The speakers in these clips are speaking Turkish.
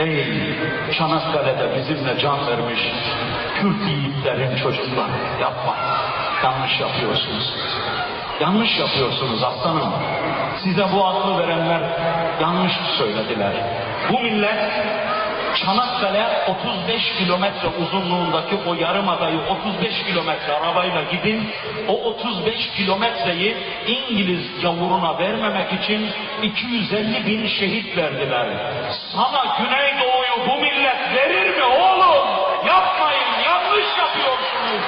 Ey Çanakkale'de bizimle can vermiş Kürt yiğitlerin çocukları yapma. Yanlış yapıyorsunuz. Yanlış yapıyorsunuz aslanım. Size bu aklı verenler yanlış söylediler. Bu millet Çanakkale 35 kilometre uzunluğundaki o yarım adayı 35 kilometre arabayla gidin. O 35 kilometreyi İngiliz gavuruna vermemek için 250 bin şehit verdiler. Sana Güneydoğu'yu bu millet verir mi oğlum? Yapmayın, yanlış yapıyorsunuz.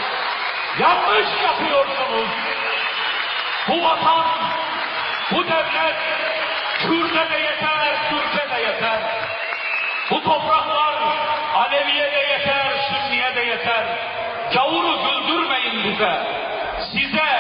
Yanlış yapıyorsunuz. Bu vatan, bu devlet Kürt'e de yeter, Türk'e de yeter. Bu topraklar Alevi'ye de yeter, Sünni'ye de yeter. Gavuru güldürmeyin bize. Size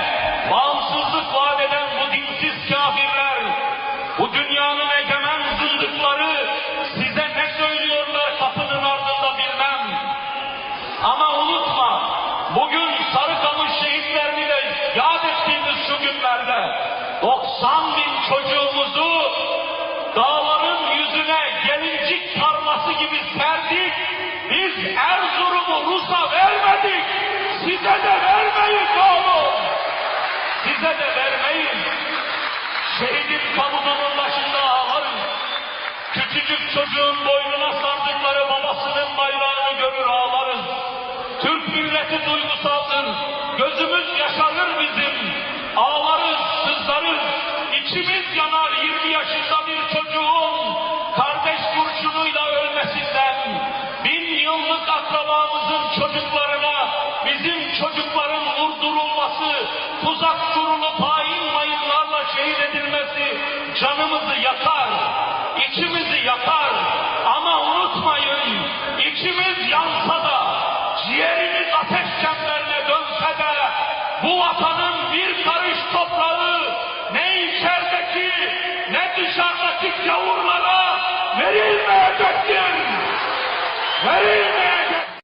90 bin çocuğumuzu dağların yüzüne gelincik tarlası gibi serdik. Biz Erzurum'u Rus'a vermedik. Size de vermeyin oğlum. Size de vermeyin. Şehidin tabutunun başında ağlarız. Küçücük çocuğun boynuna sardıkları babasının bayrağını görür ağlarız. Türk milleti duygusaldır. Gözümüz yaşarır bizim. Ağlarız, sızlarız. İçimiz yanar 20 yaşında bir çocuğun kardeş kurşunuyla ölmesinden. Bin yıllık akrabamızın çocuklarına bizim çocukların vurdurulması, tuzak kurulup hain mayınlarla şehit edilmesi canımızı yakar, içimizi yakar. Ama unutmayın, içimiz yansa da, ciğerimiz ateş çemberine dönse de, bu vatanın bir karış toprağı Hare Krishna!